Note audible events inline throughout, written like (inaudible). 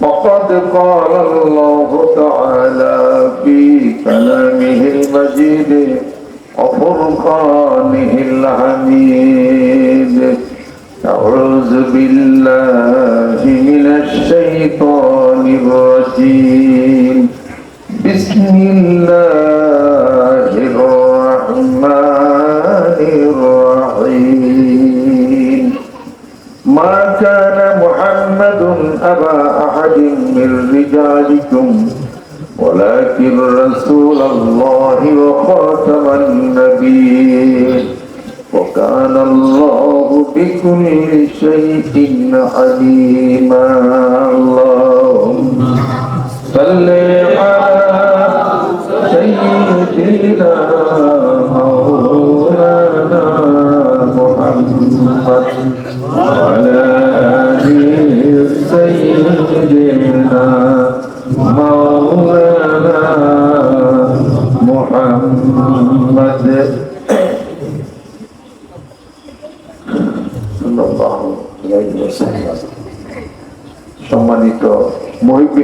وقد قال الله تعالى في كلامه المجيد وفرقانه الحميد أعوذ بالله من الشيطان الرجيم بسم الله الرحمن الرحيم ما كان محمد أبا أحد من رجالكم ولكن رسول الله وخاتم النبيين وكان الله بكل شيء عليما اللهم صل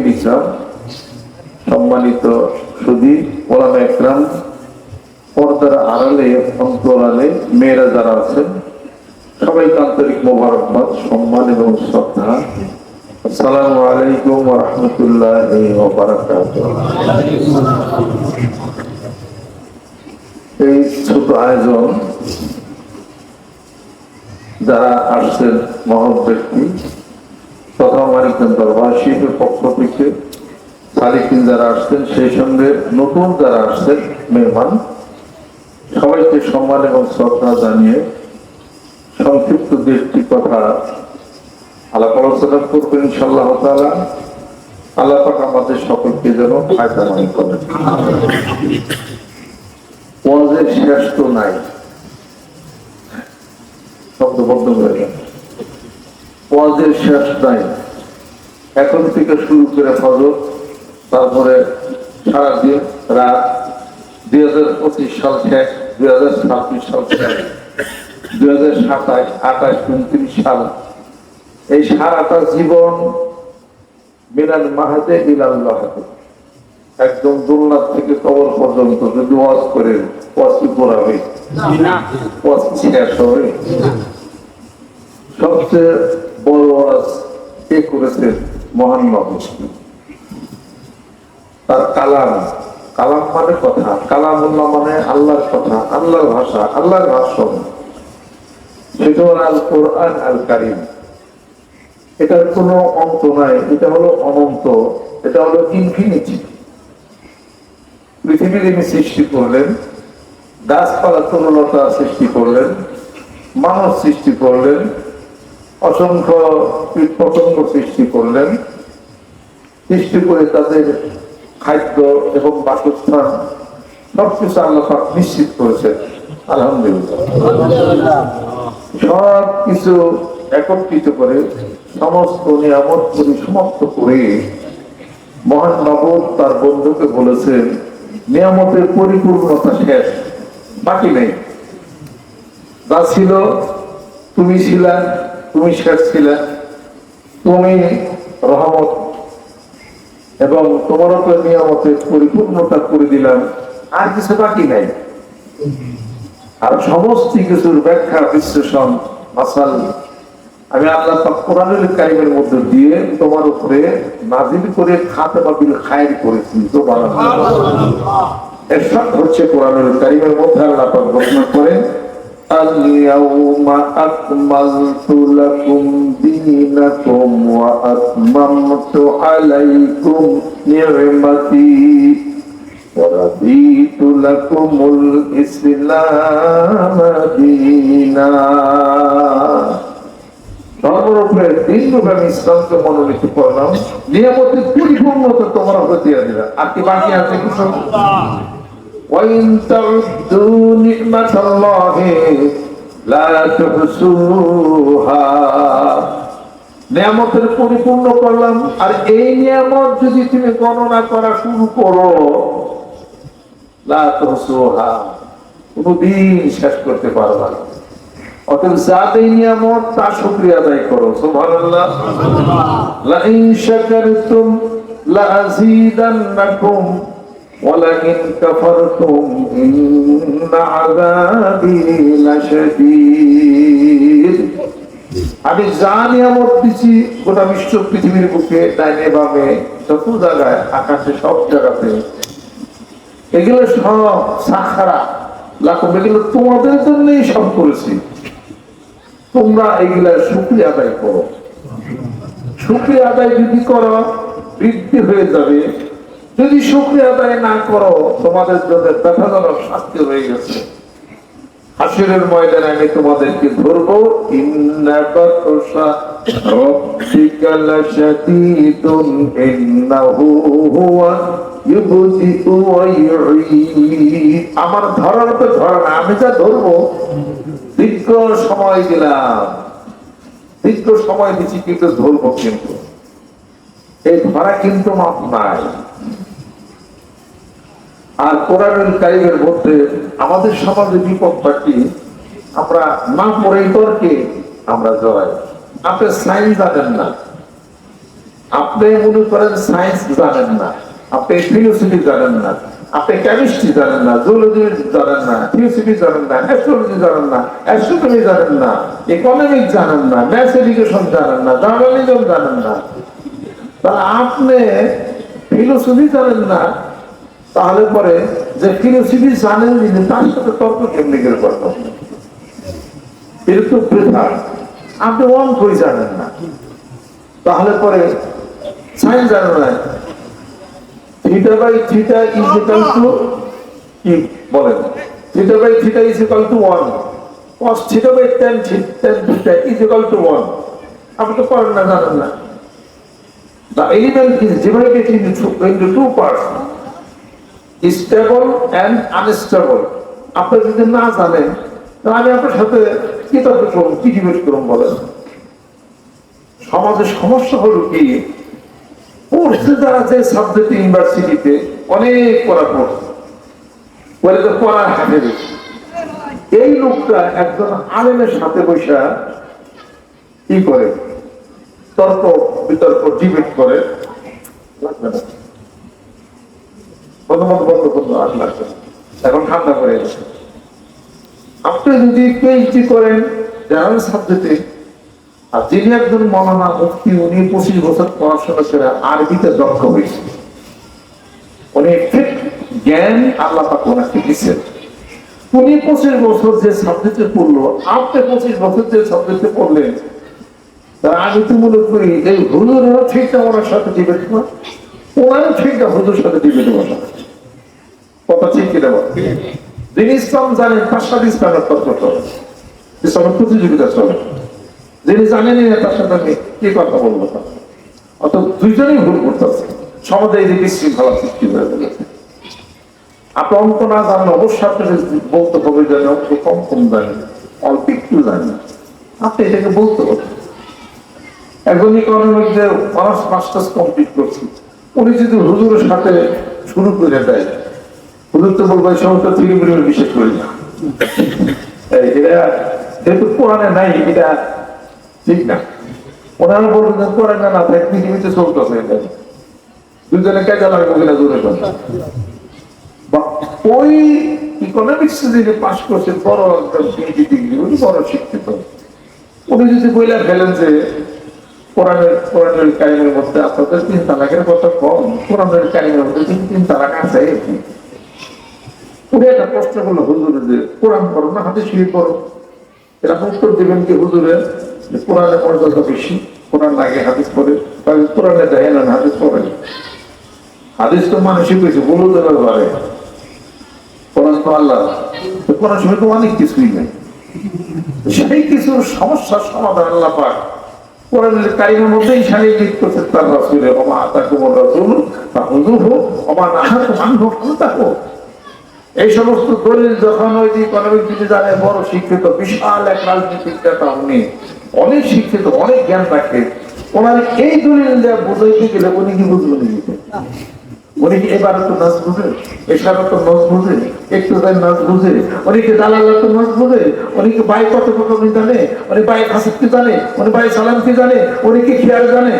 মহিবিন সম্মানিত সুদী ওলামা একরাম, পর্দার আড়ালে, অন্তরালে মেয়েরা যারা আছেন, সবাইকে আন্তরিক মোবারকবাদ, সম্মান এবং শ্রদ্ধা। আসসালামু আলাইকুম রাহমাতুল্লাহি এই ছোট আয়োজন, যারা আসছেন মহৎ ব্যক্তি তথা মানিকগঞ্জ দরবার শিল্পের পক্ষ থেকে সালিকিন যারা আসছেন, সেই সঙ্গে নতুন যারা আসছেন, মেহমান, সবাইকে সম্মান এবং শ্রদ্ধা জানিয়ে সংক্ষিপ্ত দৃষ্টি কথা আলাপ আলোচনা করবেন ইনশাল্লাহ তালা আল্লাহ আমাদের সকলকে যেন ফায়দা মনে করেন। শেষ তো নাই। শব্দবদ্ধ হয়ে গেল। ওয়াজের শেষ নাই। এখন থেকে শুরু করে ফজর তারপরে সারাদিন রাত দুই হাজার পঁচিশ সাল শেষ দুই হাজার ছাব্বিশ সাল শেষ দুই হাজার সাতাশ আঠাশ উনত্রিশ সাল। এই সারাটা জীবন মিনাল মাহাতে ইলাল মাহাতে একদম দুর্নাথ থেকে কবর পর্যন্ত যদি ওয়াজ করে ওয়াজ কি পড়াবে ওয়াজ শেষ হবে? সবচেয়ে বড় কে মহান নবী তার কালাম কালাম মানে কথা মানে আল্লাহর কথা, আল্লাহর ভাষা, আল্লাহর ভাষণ। এটার কোনো অন্ত নাই, এটা হলো অনন্ত, এটা হলো ইনফিনিটি পৃথিবীর তিনি সৃষ্টি করলেন গাছপালা তরুলতা সৃষ্টি করলেন, মানব সৃষ্টি করলেন অসংখ্য কীট সৃষ্টি করলেন। সৃষ্টি করে তাদের খাদ্য এবং বাসস্থান সবকিছু আল্লাহ নিশ্চিত করেছেন। আলহামদুলিল্লাহ। সব কিছু একত্রিত করে সমস্ত নিয়ামত পরিসমাপ্ত করে মহান নবদ তার বন্ধুকে বলেছেন, নিয়ামতের পরিপূর্ণতা শেষ, বাকি নেই। যা ছিল, তুমি ছিলা তুমি শেষ ছিলা। তুমি রহমত এবং তোমার উপর নিয়ামতের পরিপূর্ণতা করে দিলাম। আর কিছু বাকি নাই। আর সমস্ত কিছুর ব্যাখ্যা, বিশ্লেষণ, মাসাল আমি আল্লাহ পাক কোরআনুল কারিমের মধ্যে দিয়ে তোমার উপরে নাজিল করে খাতে বাবিল খায়ের করেছি। তোমার এরশাদ হচ্ছে কোরআনুল কারিমের মধ্যে আল্লাহ ঘোষণা করেন اليوم أكملت لكم دينكم وأتممت عليكم نعمتي ورضيت لكم الإسلام دينا ধর্মের উপরে দিনরূপে আমি ইসলামকে মনোনীত করলাম নিয়ামতের পরিপূর্ণতা তোমরা হতে দিলাম আর কি বাকি আছে কিছু وإن تعدوا نعمة الله لا تحصوها নিয়ামতের পরিপূর্ণ করলাম আর এই নিয়ামত যদি তুমি গণনা করা শুরু করো লা তুহসুহা কোনদিন শেষ করতে পারবা না অতএব যাদের নিয়ামত তার শুকরিয়া আদায় করো সুবহানাল্লাহ লা ইন শাকারতুম লা আযীদান্নাকুম ولئن كفرتم إن عذابي لشديد আমি যা নিয়ামত দিচ্ছি গোটা বিশ্ব পৃথিবীর বুকে ডাইনে বামে যত জায়গায় আকাশে সব জায়গাতে এগুলো সব সাখারা লাখো এগুলো তোমাদের জন্যই সব করেছি তোমরা এগুলা শুক্রিয়া আদায় করো শুক্রিয়া আদায় যদি করো বৃদ্ধি হয়ে যাবে যদি শুক্রিয়া আদায় না করো, তোমাদের জন্য ব্যথাজনক শাস্তি হয়ে গেছে। হাসিরের ময়দানে আমি তোমাদেরকে ধরবো আমার ধরার তো ধরা না আমি যা ধরবো, দীর্ঘ সময় দিলাম। দীর্ঘ সময় দিচ্ছি কিন্তু ধরবো কিন্তু। এই ধরা কিন্তু মাপ নাই। আর কোরআনুল কারিমের মধ্যে আমাদের সমাজে বিপদটা কি আমরা না পড়েই তর্কে আমরা জড়াই আপনি সায়েন্স জানেন না আপনি মনে করেন সায়েন্স জানেন না আপনি ফিলোসফি জানেন না আপনি কেমিস্ট্রি জানেন না জুলজি জানেন না থিওসফি জানেন না অ্যাস্ট্রোলজি জানেন না অ্যাস্ট্রোনমি জানেন না ইকোনমিক জানেন না ম্যাথ এডুকেশন জানেন না জার্নালিজম জানেন না তাহলে আপনি ফিলোসফি জানেন না তাহলে পরে যে ফিলোসফি জানেন যিনি তার সাথে তর্ক কেমনি করে করব? তো বৃথা। আপনি জানেন না। তাহলে পরে সাইন্স জানেন না। Theta by theta is equal to কি বলেন? Theta by theta is equal to one cos theta by ten ten theta is equal to one আপনি তো পড়েন না জানেন না। The into two, into. Stable and unstable আপনি যদি না জানেন আমি আপনার সাথে কি তর্ক করুন কি ডিবেট করুন বলেন? সমাজের সমস্যা হলো কি? পড়ছে যারা যে সাবজেক্ট ইউনিভার্সিটিতে অনেক পড়া পড়ছে। পরে তো পড়ার হাতে এই লোকটা একজন আলেমের সাথে বৈশা কি করে? তর্ক বিতর্ক ডিবেট করে। লাগবে না প্রথমত এখন ঠান্ডা করে আপনি যদি পিএইচডি করেন সাবজেক্টে, আর যিনি একজন মৌলানা মুফতি, উনি পঁচিশ বছর পড়াশোনা করে আরবিতে দক্ষ হয়েছে। উনি ঠিক জ্ঞান আল্লাহ পাক ওনাকে দিচ্ছেন উনি পঁচিশ বছর যে সাবজেক্টে পড়ল, আপনি পঁচিশ বছর যে সাবজেক্টে পড়লেন তা আমি তো মনে করি এই হুজুরও ঠিক না ওনার সাথে ডিবেট না ওনারও ঠিক না হুজুর সাথে ডিবেট বসা বল? যিনি ইসলাম জানেন তার সাথে ইসলামের চলে ইসলামের প্রতিযোগিতা চলে। যিনি জানেনই না তার সাথে আমি কি কথা বলব অত দুইজনেই ভুল করতেছে। সমাজে এই বিশৃঙ্খলা সৃষ্টি হয়ে গেছে। আপনি অঙ্ক না অবশ্যই আপনাকে বলতে হবে আমি অঙ্ক কম কম জানি, অল্প একটু জানি। আপনি এটাকে বলতে হবে একজন ইকোনমিক যে অনার্স মাস্টার্স কমপ্লিট করছি, উনি যদি হুজুরের সাথে শুরু করে দেয় হুজুর তো বলব সমস্ত থ্রি মিলিয়ন বিশেষ করি না। এটা যেহেতু কোরআনে নাই, এটা ঠিক না। ওনারা বলবেন যে কোরআনে না থাকে পৃথিবীতে চলতেছে এটা। দুজনে কেটে লাগবে কিনা দূরে কথা বা ওই ইকোনমিক্স যিনি পাস করছেন, বড় একজন পিএইচডি ডিগ্রি উনি বড় শিক্ষিত। উনি যদি বইলা ফেলেন যে কোরআনের কোরআনের কারিমের মধ্যে আপনাদের তিন তালাকের কথা কম, কোরআনের কারিমের মধ্যে তিন তালাক আছে উনি একটা প্রশ্ন করল হুজুরে যে কোরআন করো না হাতে শিখে করো এরা উত্তর দিবেন কি হুজুরে যে কোরআনে মর্যাদা বেশি, কোরআন লাগে হাদিস পড়ে, তাহলে কোরআনে দেয় না হাদিস পড়ে। হাদিস তো মানুষই পেয়েছে বলুন পারে কোরআন তো আল্লাহ। কোরআন সময় তো অনেক কিছুই নেই। সেই কিছুর সমস্যার সমাধান আল্লাহ পাক কোরআনের কারিমের মধ্যেই সারিয়ে দিক করছে তার রাসূলে ওমা আতাকুমুর রাসূল ফাহুযুহু ওমা নাহাকুম আনহু ফান্তাহু। এই সমস্ত দলিল যখন ওই যে জানে বড় শিক্ষিত, বিশাল এক রাজনীতিক নেতা উনি, অনেক শিক্ষিত, অনেক জ্ঞান রাখে ওনার এই দলিল দেওয়া বুঝাইতে গেলে উনি কি বুঝবেন তো নাচ জানে, উনি বাই কি জানে, উনি সালাম জানে, উনি কি খেয়াল জানে?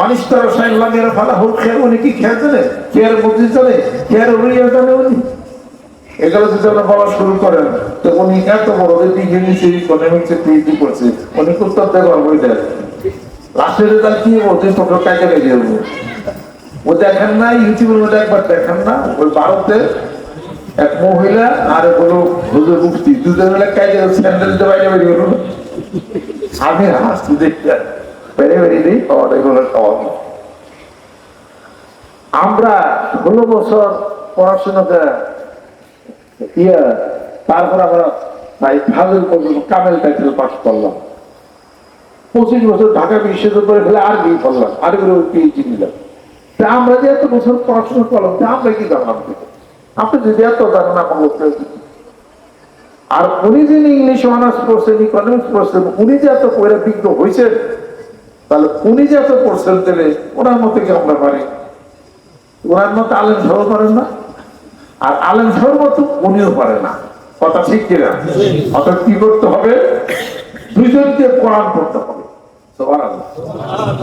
মানুষ তার সাইন লাগে ফালা হোক খেয়াল উনি কি খেয়াল জানে খেয়াল মধ্যে জানে খেয়াল উড়িয়ে জানে উনি। এগুলো যদি আমরা বলা শুরু করেন, তো উনি এত বড় নিচ্ছে ইকোনমিক্সে পিএইচডি করছে? উনি উত্তর দেওয়ার বই দেয় লাস্টের রেজাল্ট কি বলছে তোকে কাজে লেগে যাব ও দেখেন না, ইউটিউবের মধ্যে একবার দেখেন না, ওই ভারতে এক মহিলা আর হলো হুজুর মুফতি দুজন কাজে স্যান্ডেল দিয়ে বাইরে বেরিয়ে গেল। আমি হাসছি দেখতে। বেড়ে বেরিয়ে দিই খাওয়াটা এগুলো খাওয়া আমরা ষোলো বছর পড়াশোনা করে ইয়া, তারপর আমরা ভাই ফাজল পর্যন্ত কামেল টাইটেল পাস করলাম। পঁচিশ বছর ঢাকা বিশ্ববিদ্যালয় ফেলে আরবি পড়লাম আরবি পিএইচডি নিলাম। তা আমরা যে এত বছর পড়াশোনা করলাম, তা আমরা কি জানলাম? আপনি যদি এত জানেন আমার লোকটা আর উনি যিনি ইংলিশ অনার্স পড়ছেন ইকোনমিক্স পড়ছেন, উনি যে এত পড়ে বিজ্ঞ হয়েছেন তাহলে উনি যে এত পড়ছেন তাহলে ওনার মতো কি আমরা পারি? ওনার মতো আলেম সহ পারেন না? আর আলেম সহ মতো উনিও পারে না। কথা ঠিক কিনা? অর্থাৎ কি করতে হবে? দুইজনকে কোরআন পড়তে হবে।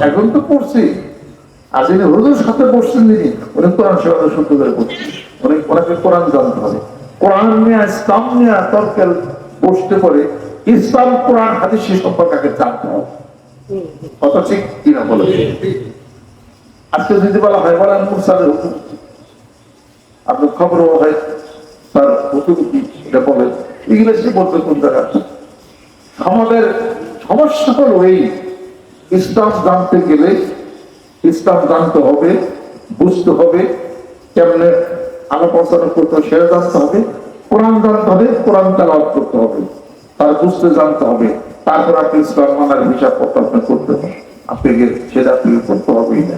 এখন তো পড়ছি। আর যিনি হুজুর সাথে বসছেন যিনি উনি কোরআন সেবা শুদ্ধ করে পড়ছেন উনি ওনাকে কোরআন জানতে হবে। কোরআন নিয়ে ইসলাম নিয়ে তর্কের বসতে পারে ইসলাম কোরআন হাদিস সে সম্পর্কে জানতে হবে। কথা ঠিক কিনা বলে। আজকে যদি বলা হয় বলেন হুকুম আপনার হয়, তার হুকুম কি বলেন। বলতে কোন আমাদের সমস্যা হলো এই, ইসলাম জানতে গেলে ইসলাম জানতে হবে, বুঝতে হবে, কেমনে আলো প্রচারণ করতে হবে, সেটা জানতে হবে, কোরআন জানতে হবে, কোরআন তালাব করতে হবে, তার বুঝতে জানতে হবে। তারপর আপনি ইসলাম মানার হিসাব পত্র আপনি করতে হবে। আপনাকে সেটা আপনি করতে হবেই না।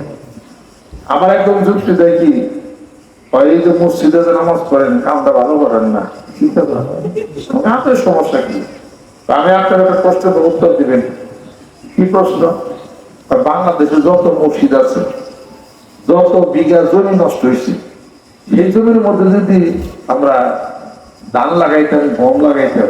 আমার একদম যুক্তি দেয় কি এই যে মসজিদে যে নামাজ পড়েন, কামটা ভালো করেন না। করেন। সমস্যা কি? আমি আপনার একটা প্রশ্নের উত্তর দিবেন। কি প্রশ্ন? বাংলাদেশে যত মসজিদ আছে, যত বিঘা জমি নষ্ট হয়েছে, এই জমির মধ্যে যদি আমরা ধান লাগাইতাম, গম লাগাইতাম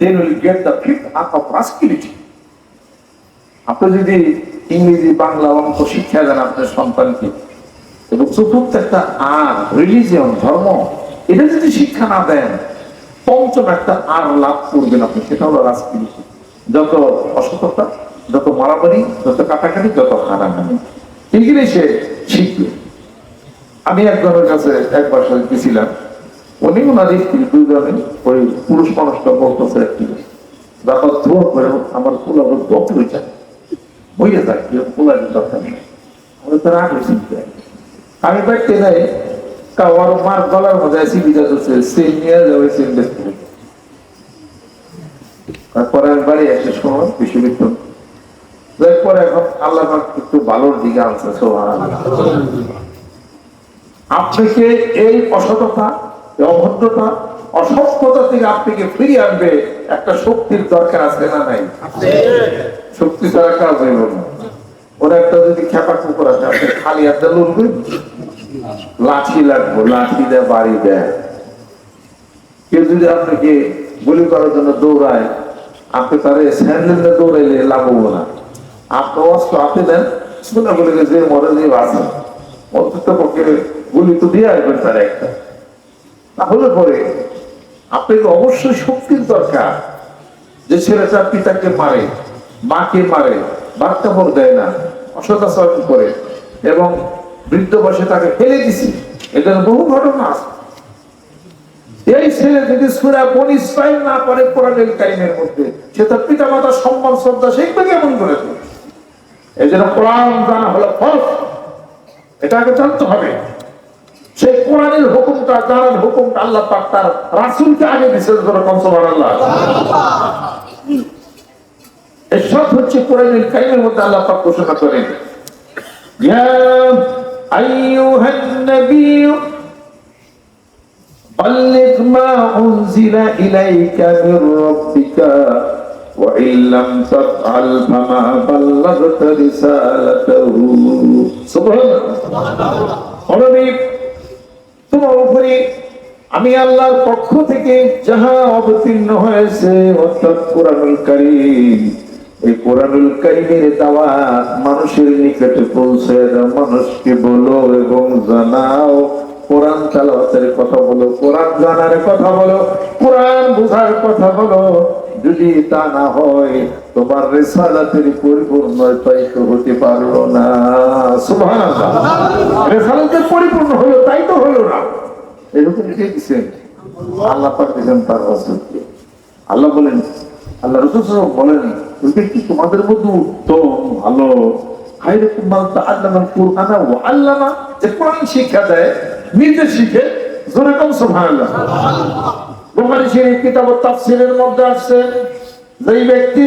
then you get the fifth art of rascality. আপনি যদি ইংরেজি, বাংলা অঙ্ক শিক্ষা দেন আপনার সন্তানকে, এবং চতুর্থ একটা আর রিলিজিয়ন ধর্ম, এটা যদি শিক্ষা না দেন, পঞ্চম একটা আর লাভ করবেন আপনি, সেটা হলো রাজনীতি যত অসততা, যত মারামারি, যত কাটাকাটি, যত হারাহারি এগুলি সে শিখবে। আমি একজনের কাছে একবার গেছিলাম উনি ওনার স্ত্রী দুজনে ওই পুরুষ মানুষটা বলতেছে একটি ব্যাপার ধোয়া করে আমার আবার দপ হয়ে যায়। হয়ে যায় ফুলার দরকার আমি দেখতে নাই কাওয়ার মার গলার মধ্যে আসি বিজা করছে সেল নিয়ে যাবে সেল তারপরে আমি বাড়ি এসে সময় বিশ্ববিদ্যালয়। এরপরে এখন আল্লাহ একটু ভালোর দিকে আনছে, সুবহানাল্লাহ। আপনাকে এই অসততা অভদ্রতা, অসভ্যতা থেকে আপনাকে ফিরিয়ে আনবে একটা শক্তির দরকার আছে না নাই? শক্তি ছাড়া কাজ হইব না। একটা যদি খেপা কুকুর আছে, আপনি খালি লড়বেন লাঠি লাগবো, লাঠি দেয় বাড়ি দেয়। কেউ যদি আপনাকে গুলি করার জন্য দৌড়ায়, আপনি তারে স্যান্ডেল দিয়ে দৌড়াইলে লাভ হব না। আপনি অস্ত্র আপনি দেন বলে যে মরে যে আছে অন্তত পক্ষে গুলি তো দিয়ে আসবেন তার একটা। তাহলে পরে আপনাকে অবশ্যই শক্তির দরকার যে ছেলেটা পিতাকে মারে, মাকে মারে বার্তা বল দেয় না অসদাচরণ করে এবং বৃদ্ধ বয়সে তাকে ফেলে দিছি। এটার বহু ঘটনা আছে। এই ছেলে যদি সুরা বন না পারে কোরআনের কাইমের মধ্যে, সে তার পিতা মাতার সম্মান, শ্রদ্ধা শিখবে কেমন করে এই জন্য কোরআন জানা হলো ফল এটা আগে জানতে হবে। সেই কোরআনের হুকুমটা জানার হুকুমটা আল্লাহ পাক তার রাসূলকে আগে বিশেষ করে কম সুবহানাল্লাহ এসব হচ্ছে কোরআনের কাইমের মধ্যে আল্লাহ পাক ঘোষণা করেন ইয়া আইয়ুহান নবী بلغ ما أنزل إليك من ربك وإن لم تفعل فما بلغت رسالته سبحان الله তোমার উপরে আমি আল্লাহর পক্ষ থেকে যাহা অবতীর্ণ হয়েছে, অর্থাৎ কোরআনুল কারীম, এই কোরআনুল কারীমের দাওয়াত মানুষের নিকটে পৌঁছে দাও, মানুষকে বলো এবং জানাও। কোরআন তালাওয়াতের কথা বলো, কোরআন জানার কথা বলো, কোরআন বোঝার কথা বলো। যদি তা না হয় তোমার রেসালাতের পরিপূর্ণতাই তো হতে পারল না। রেসালাতের পরিপূর্ণ হলো, তাই তো হলো না। এরকম কে দিচ্ছেন আল্লাহ পাক তার রাসূলকে। আল্লাহ বলেন, আল্লাহ রাসূল বলেন কি তোমাদের মধ্যে উত্তম, ভালো? যে কোরআন শিক্ষা দেয়, নিজে শিখে, জোরে কম সুবহানাল্লাহ। বুখারী শরীফ কিতাব তাফসীরের মধ্যে আছে যেই ব্যক্তি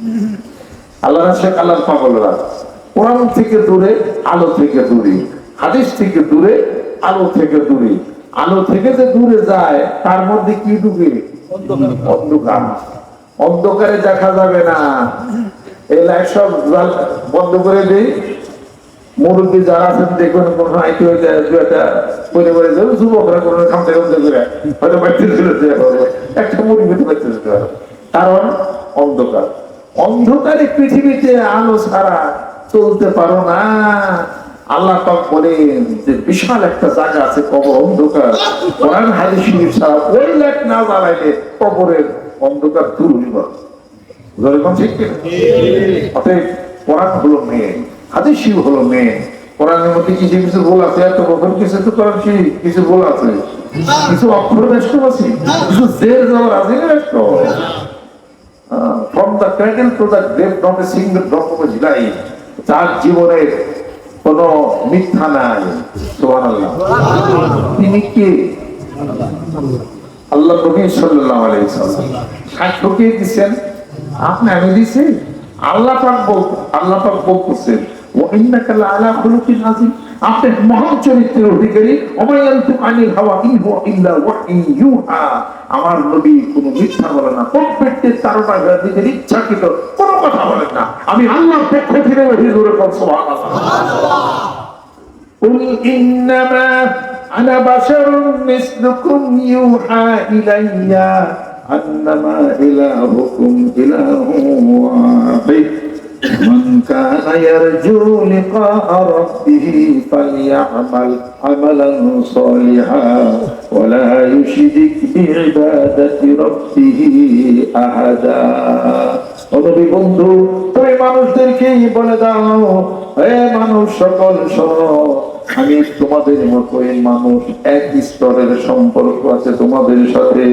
(laughs) আল্লাহ পাগলরা। কোরআন থেকে দূরে, আলো থেকে দূরে। হাদিস থেকে দূরে, আলো থেকে দূরে। আলো থেকে যে দূরে যায়, তার মধ্যে কি অন্ধকার। অন্ধকারে দেখা যাবে না। এই লাইট সব বন্ধ করে দিই। মুরব্বী যারা আছেন, দেখুন, কোনো আইটি হয়ে যায়, দু একটা পরে পরে যাবে যুবকরা কোনো করে হয়তো বাড়িতে একটা যেতে পারে কারণ অন্ধকার। অন্ধকারে পৃথিবীতে আলো ছাড়া চলতে পারো না। আল্লাহ বলেন যে বিশাল একটা জায়গা আছে কবর অন্ধকার। কোরআন, হাদিস ছাড়া ওই না কবরের অন্ধকার দূর হইব। মেয়ে মধ্যে কিছু কিছু আছে তো কিছু আছে। কিছু অক্ষর ব্যস্ত আছে, কিছু জের যাওয়ার আছে from the cradle to the grave not a single drop of জিলাই তার জীবনের কোনো মিথ্যা নাই। সুবহানাল্লাহ। তিনি কে? আল্লাহ নবী আলাইহি সাল্লাম সাক্ষ্য কে দিবেন আপনি আমি দিছি। আল্লাহ পাক বল আল্লাহ পাক বলতেছেন, ওয়া ইন্নাকা লাআলা খুলুকিন আযীম। আপনি মহান চরিত্রের অধিকারী অমায়ান্তু আনিল হাওয়া ইন হুয়া ইল্লা ওয়াহী ইউহা আমার নবী কোনো মিথ্যা বলে না প্রত্যেকটি তারকা নিজের ইচ্ছাকৃত কোনো কথা বলেন না আমি আল্লাহর পক্ষ থেকে হুজুরের পক্ষ সুবহানাল্লাহ قل إنما أنا بشر مثلكم يوحى إلي أنما إلهكم إله واحد من كان يرجو لقاء ربه فليعمل عملا صالحا ولا يشرك بعبادة ربه أحدا অতটি বন্ধু তুমি মানুষদেরকে বলে দাও হে মানুষ সকল শোনো আমি তোমাদের মতোই মানুষ এক স্তরের সম্পর্ক আছে, তোমাদের সাথে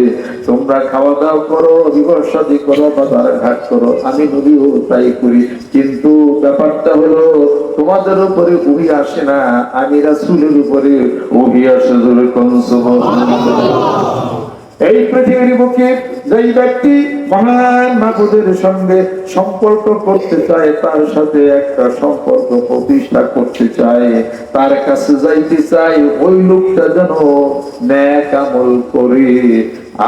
তোমরা খাওয়া দাওয়া করো বিবাহ করো বা বাজার ঘাট করো আমি নদীও তাই করি, কিন্তু ব্যাপারটা হলো তোমাদের উপরে উহি আসে না, আমি রাসুলের উপরে উহি আসে, জোরে কোন সুবহানাল্লাহ। এই পৃথিবীর বুকে যেই ব্যক্তি মহান মাবুদের সঙ্গে সম্পর্ক করতে চায় তার সাথে একটা সম্পর্ক প্রতিষ্ঠা করতে চায় তার কাছে যাইতে চায় ওই লোকটা যেন ন্যাক আমল করে।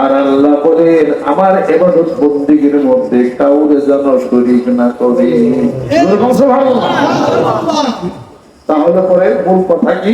আর আল্লাহ বলেন আমার এবাদত বন্দিগির মধ্যে কাউরে যেন শরীক না করে। তাহলে পরে মূল কথা কি?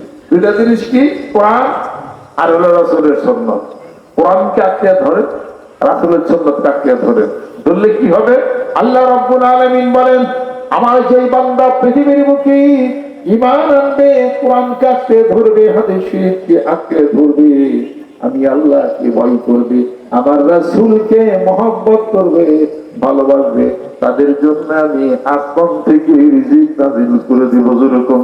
দুইটা জিনিস কি? কোরআন আর হলো রাসূলের সুন্নাত। কোরআনকে আঁকড়িয়া ধরে, রাসূলের সুন্নাতকে আঁকড়িয়া ধরে। ধরলে কি হবে? আল্লাহ রাব্বুল আলামিন বলেন, আমার যেই বান্দা পৃথিবীর মুখে ইমান আনবে ধরবে আঁকড়ে ধরবে, আমি আল্লাহকে ভয় করবে, আমার রাসূলকে মহব্বত করবে, ভালোবাসবে। তাদের জন্য আমি আসমান থেকে রিজিক নাজিল করে দিব যেরকম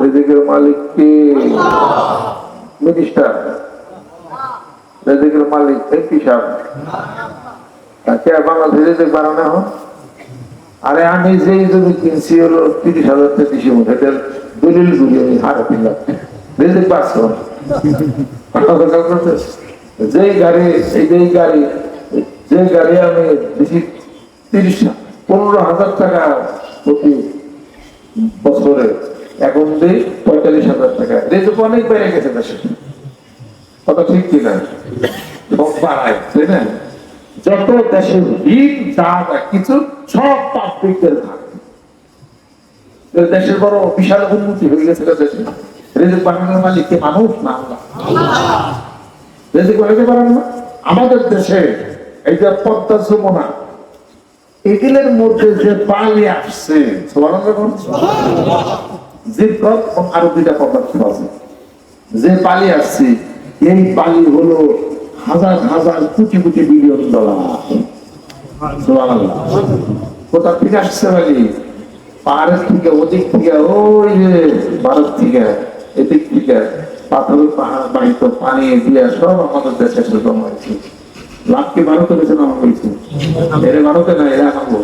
রিজিকের মালিক কে? মিনিস্টার। রিজিকের মালিক এমপি সাহেব তাকে বাংলাদেশে রিজিক বাড়ানো হয় আরে, আমি যেই জমি কিনছি হলো তিরিশ হাজার তেত্রিশ এটার দলিল গুলি আমি, হারা দিলাম রিজিক পাচ্ছ যে গাড়ি, এই যে গাড়ি যে গাড়ি আমি বেশি তিরিশ, পনেরো হাজার টাকা প্রতি বছরে এখন দিই পঁয়তাল্লিশ হাজার টাকা। রেজক অনেক বেড়ে গেছে দেশে। কথা ঠিক কিনা? বাড়ায়, তাই না? যত দেশের ঋণ, যা কিছু, সব পাবলিকদের ভাগ দেশের বড় বিশাল উন্নতি হয়ে গেছে দেশে। রেজক বানানোর মালিক কে মানুষ? না রেজক বানাতে পারেন না? আমাদের দেশে এই যে পদ্মা যমুনা, এগুলোর মধ্যে যে পালি আসছে জিরকত ও আরও দুইটা পদার্থ আছে। যে পালি আসছে এই পালি হলো হাজার হাজার কোটি কোটি বিলিয়ন ডলার। কোথা থেকে আসছে বালি? পাহাড়ের থেকে, ওদিক থেকে, ওই যে ভারত থেকে, এদিক থেকে। পাথরের পাহাড় বাড়িত পানি দিয়ে সব আমাদের দেশে জমা হয়েছে। লাভকে ভারতে বেছে নামা হয়েছে? এর ভারতে না এরা নামবো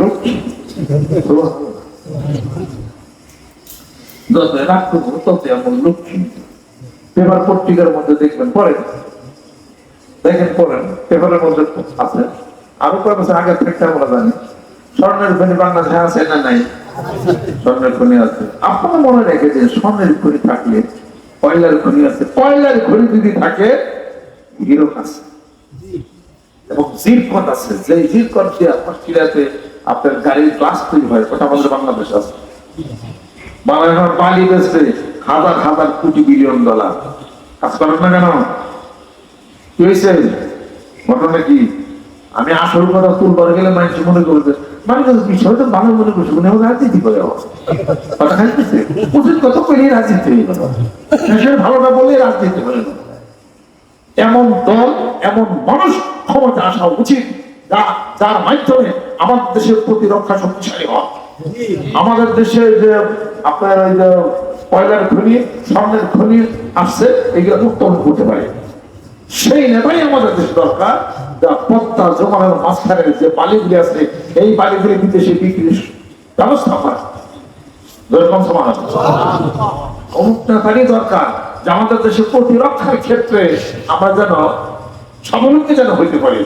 লোক। পেপার পত্রিকার মধ্যে দেখবেন দেখেন, পড়েন। পেপারের মধ্যে আছে। আরও কয়েক বছর আগে থেকে আমরা জানি। স্বর্ণের খনি বাংলাদেশে আছে না নাই? স্বর্ণের খনি আছে। আপনারা মনে স্বর্ণের খনি থাকলে কয়লার খনি আছে? কয়লার খনি যদি থাকে হিরো আছে এবং জিরকন আছে। যে দিয়ে অস্ট্রেলিয়াতে আপনার গাড়ির গ্লাস তৈরি হয়, ওটা আমাদের বাংলাদেশ আছে। বাংলাদেশ বালি বেচবে, হাজার হাজার কোটি বিলিয়ন ডলার কাজ করেন না কেন? কি হয়েছে? ঘটনা কি? আমি আসল কথা তুলবার গেলে মানুষ মনে করবে মানে বিষয়টা ভালো মনে করছে মনে হয় রাজনীতি করে কত রাজনীতি হয়ে গেল। ভালোটা বলে রাজনীতি হয়ে এমন দল, এমন মানুষ ক্ষমতা আসা উচিত যার মাধ্যমে আমাদের দেশের প্রতিরক্ষা শক্তিশালী হয় আমাদের দেশে যে আপনার ওই যে কয়লার খনি, স্বর্ণের খনি আসছে, এগুলো উত্তোলন করতে পারে। সেই নেতাই আমাদের দেশে দরকার, যা পদ্মা জমানোর মাঝখানে যে বালিগুলি আছে, এই বালিগুলি বিদেশে বিক্রির ব্যবস্থা করে। যেরকম সমাজ অনুপ্রেরণাকারী দরকার যে আমাদের দেশে প্রতিরক্ষার ক্ষেত্রে আমরা যেন স্বাবলম্বী যেন হইতে পারি।